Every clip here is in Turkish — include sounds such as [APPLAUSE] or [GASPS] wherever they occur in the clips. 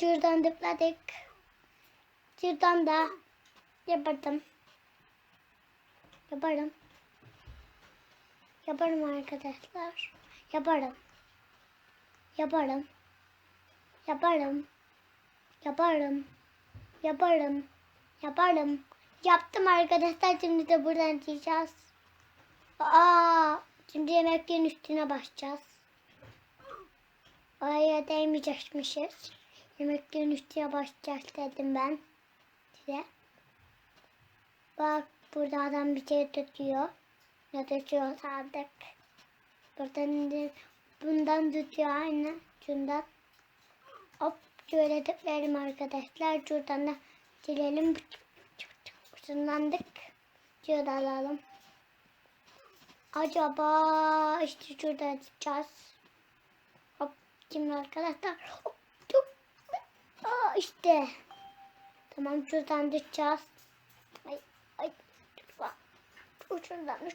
Şuradan tıkladık. Şuradan da yaparım. Yaparım. Yaparım arkadaşlar. Yaparım. Yaparım. Yaparım. Yaparım. Yaparım. Yaparım. Yaptım arkadaşlar. Şimdi de buradan diyeceğiz. Aa, şimdi yemeklerin üstüne basacağız. Oraya değmeyecekmişiz. Yemeklerin üstüne basacağız dedim ben size. Bak burada adam bir şey tutuyor. Ne tutuyor sandık. Buradan da- bundan tutuyor aynı. Şundan. Hop şöyle tıklayalım arkadaşlar. Şuradan da silelim. Şundandık. Şurada alalım. Acaba işte şurada açacağız. Hop şimdi arkadaşlar. Hop işte. Tamam şuradan düşeceğiz. Ay ay. Ucundan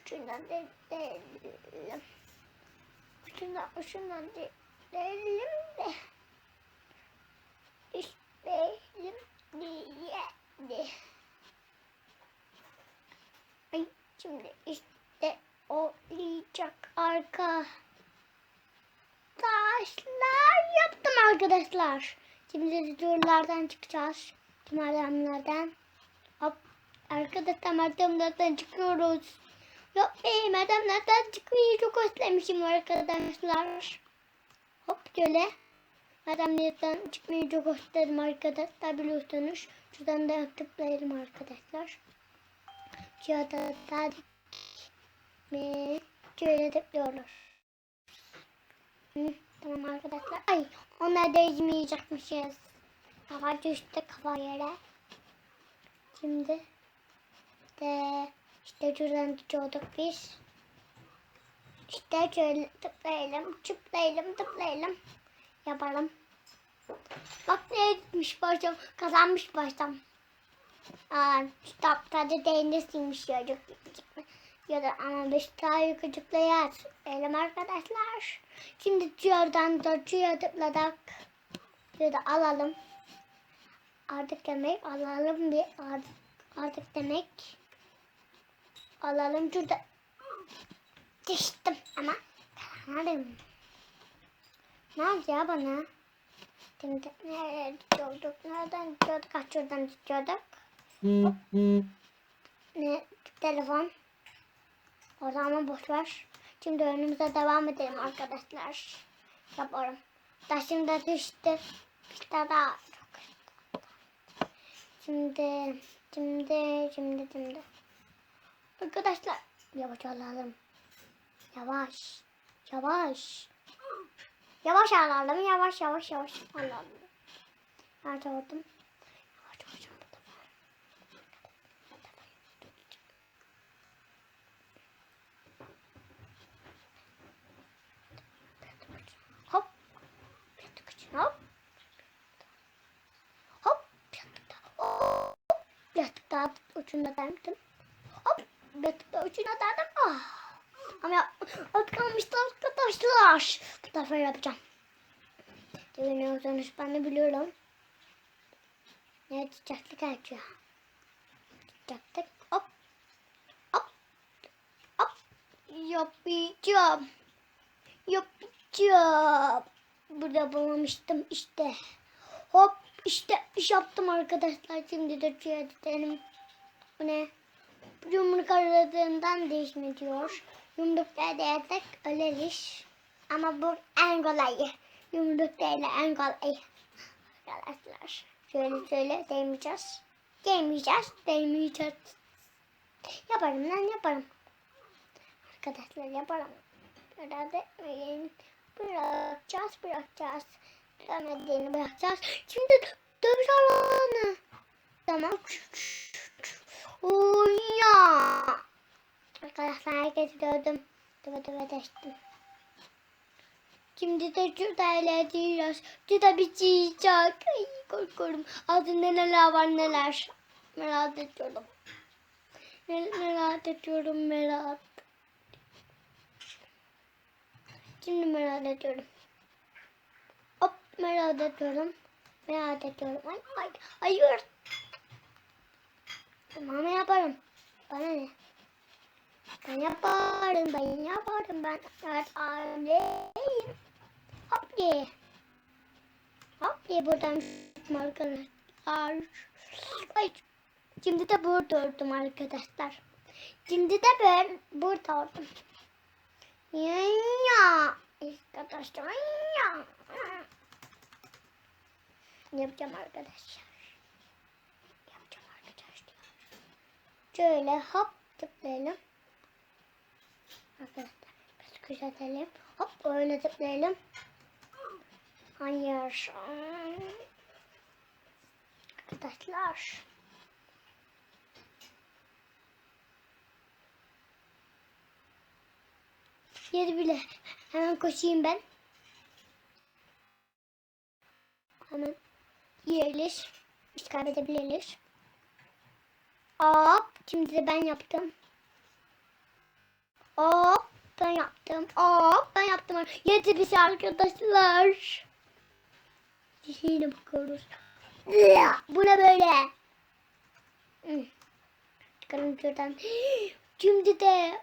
de, değilim. Ucundan de, değilim de. İşteyim diye. Ay şimdi işte olacak arka. Taşlar yaptım arkadaşlar. Şimdi durlardan çıkacağız. Merdivenden. Hop. Arkadaşlar merdivenden çıkıyoruz. Yok ey merdivenden çıkmayı çok özlemişim arkadaşlar. Hop şöyle. Merdivenden çıkmayı çok özledim arkadaşlar biliyorsunuz. Şuradan da tıklayalım arkadaşlar. Şurada da şöyle tıklıyoruz. Hı, tamam arkadaşlar. Ay onlar değmeyecekmişiz. Kafa düştü kafa yere. Şimdi de işte şuradan tutuyorduk biz. İşte şöyle tıklayalım, çıplayalım, tıklayalım. Yapalım. Bak ne etmiş başım, kazanmış başım. Aa, kitaplarda değnesiymiş ya, çok küçük. Ya da ama beş daha yukarıcıkla yaz. Elim arkadaşlar. Şimdi da şuraya tıkladık. Ya da alalım. Artık demek alalım bir artık, artık demek alalım şurada düştüm ama kazanırım. Ne oldu ya bana? Şimdi nereye tutuyorduk? Nereden tutuyorduk? Kaç şuradan tutuyorduk? Ne? Telefon. Orada ama boş ver. Şimdi önümüze devam edelim arkadaşlar. Yaparım. Da düştü. İşte daha. Şimdi, şimdi, şimdi, şimdi. Arkadaşlar yavaş alalım. Yavaş. Yavaş. Yavaş alalım. Yavaş yavaş yavaş alalım. Nerede oldum? Ucuna derdim. Hop. Birazcık daha ucuna derdim. Ah. Ama az kalmıştı arkadaşlar. Bu tarafa yapacağım. Dinliyorsanız ben de biliyorum. Ne tutacaktık açıyor. Tutacaktık. Hop. Hop. Hop. Yapacağım. Yapacağım. Burada bulamıştım işte. Hop işte iş yaptım arkadaşlar. Şimdi de gidelim. Bu ne? Yumruk aradığından değişme diyor. Yumrukta değerek öleriz. Ama bu en kolayı. Yumruk değil en kolayı. Arkadaşlar şöyle şöyle değmeyeceğiz. Değmeyeceğiz. Değmeyeceğiz. Yaparım lan yaparım. Arkadaşlar yaparım. Herhalde öyle bırakacağız bırakacağız. Bilemediğini bırakacağız. Şimdi dövüş alanı. Tamam. Dövdüm. Döve döve geçtim. Şimdi de şurada ilerliyoruz. Şurada bir çiğcak. Ay korkuyorum. Altında neler var neler. Merak ediyorum. Merak ediyorum merak. Şimdi merak ediyorum. Hop Merak ediyorum. Merak ediyorum. Ay, ay, hayır. Tamam yaparım. Bana ne? Ben yaparım, ben yaparım, ben yaparım. Hop ye. Hop ye buradan çıktım arkadaşlar. Ay, şimdi de burada oldum arkadaşlar. Şimdi de ben burada oldum. Ya ya. Arkadaşlar ya. Yapacağım arkadaşlar. Yapacağım arkadaşlar. Şöyle hop tıklayalım. Arkadaşlar biraz küçültelim. Hop öyle tıklayalım. Hayır. Arkadaşlar. Yedi bile. Hemen koşayım ben. Hemen yerleş. Biz kaybedebiliriz. Hop. Şimdi de ben yaptım. Hop. Ben yaptım. Hop. Ben yaptım. Yedi bir arkadaşlar. Dişiyle bakıyoruz. Bu ne böyle? Hmm. Çıkarım şuradan. [GASPS] Şimdi de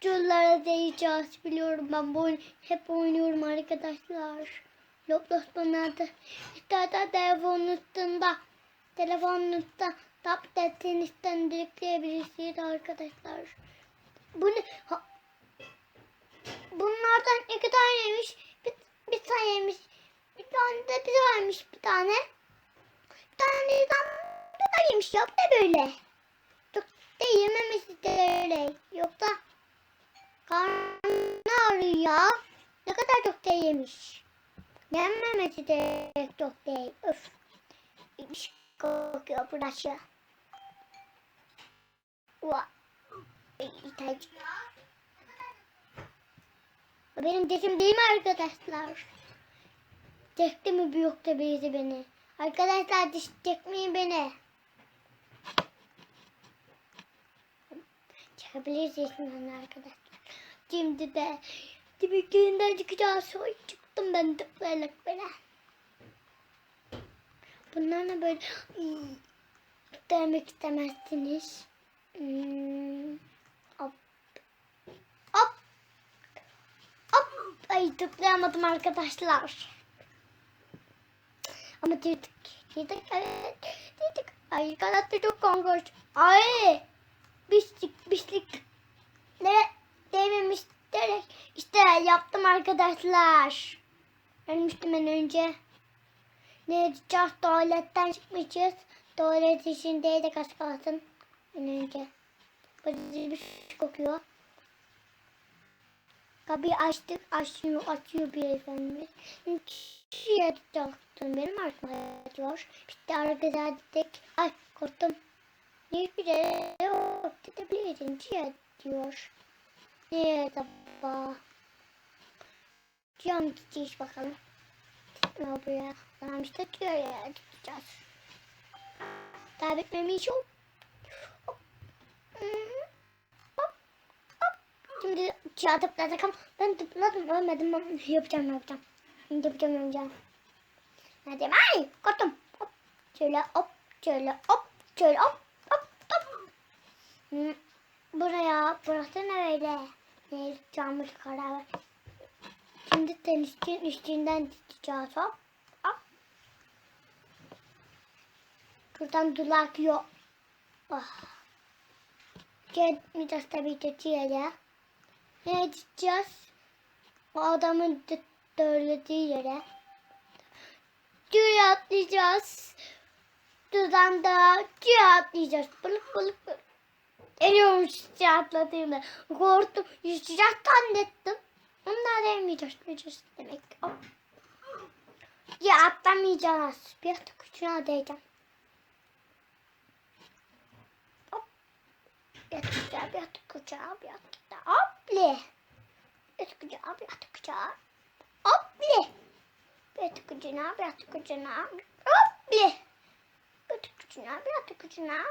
Cüllara değeceğiz biliyorum ben bu oyun hep oynuyorum arkadaşlar. Roblox bana da istersen telefonun üstünde telefonun üstünde tabletin üstünden yükleyebilirsiniz arkadaşlar. Bunu ha, bunlardan iki taneymiş bir, bir taneymiş bir tane de bir varmış bir tane bir tane de taneymiş yok da böyle çok da yememesi de öyle yok da Karnı ağrıyor. Ne kadar çok da yemiş. Yenmemesi de çok değil. Öf. Bir şey kokuyor burası. Ua. İtacı. Benim dedim değil mi arkadaşlar? Çekti mi büyük de birisi beni? Arkadaşlar diş çekmeyin beni. Çekebilirsiniz şimdi arkadaşlar. Şimdi de dibikliğinden çıkacağız. Sonra çıktım ben tıklayarak böyle. Bunlar ne böyle hmm, demek istemezsiniz. Hmm, hop. Hop. Hop. Ay tıklayamadım arkadaşlar. Ama girdik. Girdik evet. Girdik. Ay kanatta çok korkunç. Ay. Bislik bislik. Ne? Değmemiş derek. İşte yaptım arkadaşlar. Ölmüştüm ben önce. Ne yapacağız? Tuvaletten çıkmışız. Tuvalet içindeydik az kalsın. Ben önce. Böyle bir şey kokuyor. Kapıyı açtık. Açıyor, açıyor bir efendimiz. Şey yapacaktım. Benim aklıma yatıyor. İşte arkadaşlar dedik. Ay korktum. Ne bir yere yok. Gidebilirim. Şey diyor. Nereye acaba? Cam gideceğiz bakalım. Ne buraya? Tamam işte diyor ya gideceğiz. Daha bitmemiş yok. Hop. Hmm. Hop. Hop. Şimdi çağ tıkladık ben tıkladım ölmedim ben [LAUGHS] yapacağım yapacağım. Yapacağım yapacağım. Hadi ay korktum. Hop. Şöyle hop şöyle hop şöyle hop hop hop. Hmm. Buraya burası ne öyle? Ne camur karar. Şimdi tenisçin üstünden dikeceğiz hop. Hop. Şuradan dulak yok. Oh. Gitmeyeceğiz tabii ki diye. Ne diyeceğiz? O adamın söylediği yere. Düğü atlayacağız. Şuradan da düğü atlayacağız. Balık balık balık. Eriyormuş işte atladığımda. Korktum. Yüzecek zannettim. Onlar değmeyeceğiz. Yüzeceğiz demek. Hop. Ya atlamayacağız. Bir hafta küçüğüne değeceğim. Hop. Bir hafta küçüğe, bir hafta küçüğe, bir hafta Küçüğe. Hopli. Bir hafta küçüğe, bir hafta küçüğe. Hopli. Bir hafta küçüğe, bir hafta küçüğe.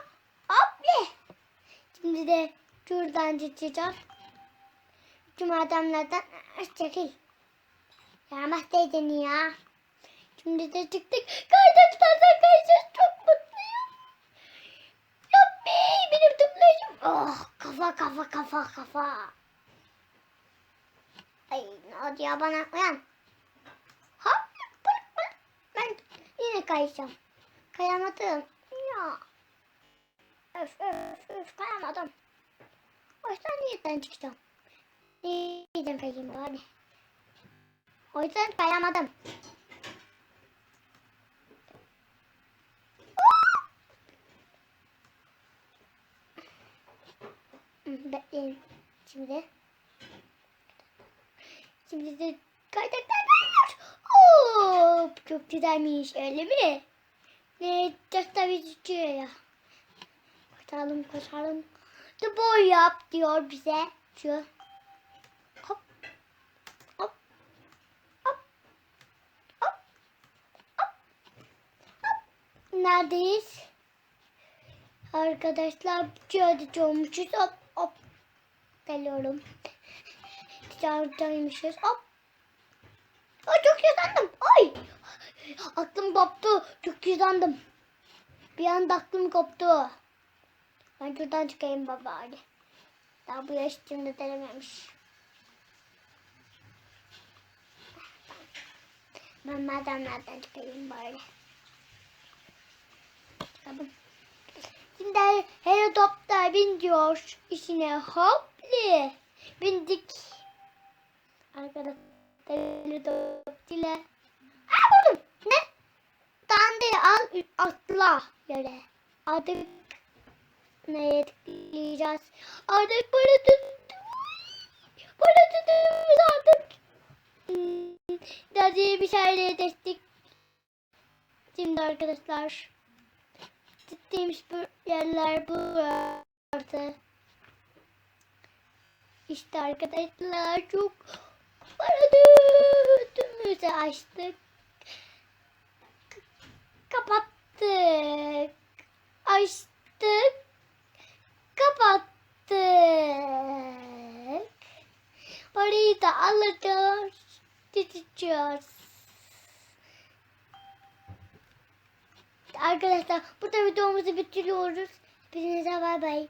Hopli. Şimdi de şuradan çıkacağız. Tüm adamlardan çekil. Yaramazdaydın ya. Şimdi de çıktık. Kardeşlerden kardeş çok Oh kafa kafa kafa kafa. Ay ne ya bana uyan. Hop bırak bırak. Ben yine kayacağım. Kayamadım. Ya. Öf öf öf kayamadım. O yüzden niyetten çıkacağım. Neyden kayayım bari. O yüzden kayamadım. Hı, Bekleyin. Şimdi. Şimdi de kaydaklar var. Hop, çok güzelmiş öyle mi? Ne tutuyor ya. Kaçalım kaçalım. The boy yap diyor bize. Şu. Hop. Hop. Hop. Hop. Hop. Hop. Neredeyiz? Arkadaşlar şöyle olmuşuz. Hop hop. Geliyorum. [LAUGHS] Dışarıdaymışız. Hop. Ay çok yıkandım. Ay. Aklım koptu. Çok yıkandım. Bir anda aklım koptu. Ben şuradan çıkayım baba hadi. Daha bu yaş içimde denememiş. Ben merdivenlerden çıkayım bari. Çıkalım. Şimdi helikopter biniyor işine hopli. Bindik. Arkadaşlar helikopterle. Aa buldum. Ne? Dande al atla yere. Artık neye tıklayacağız? Artık para tuttu. Para tuttuğumuz artık. Daddy bir şeyleri destek. Şimdi arkadaşlar. Gittiğimiz bu yerler burası. İşte arkadaşlar çok para tuttuğumuzu açtık. Kapattık. Açtık. Kapattık. Parayı da alacağız. Gideceğiz. Arkadaşlar burada videomuzu bitiriyoruz. Hepinize bay bay.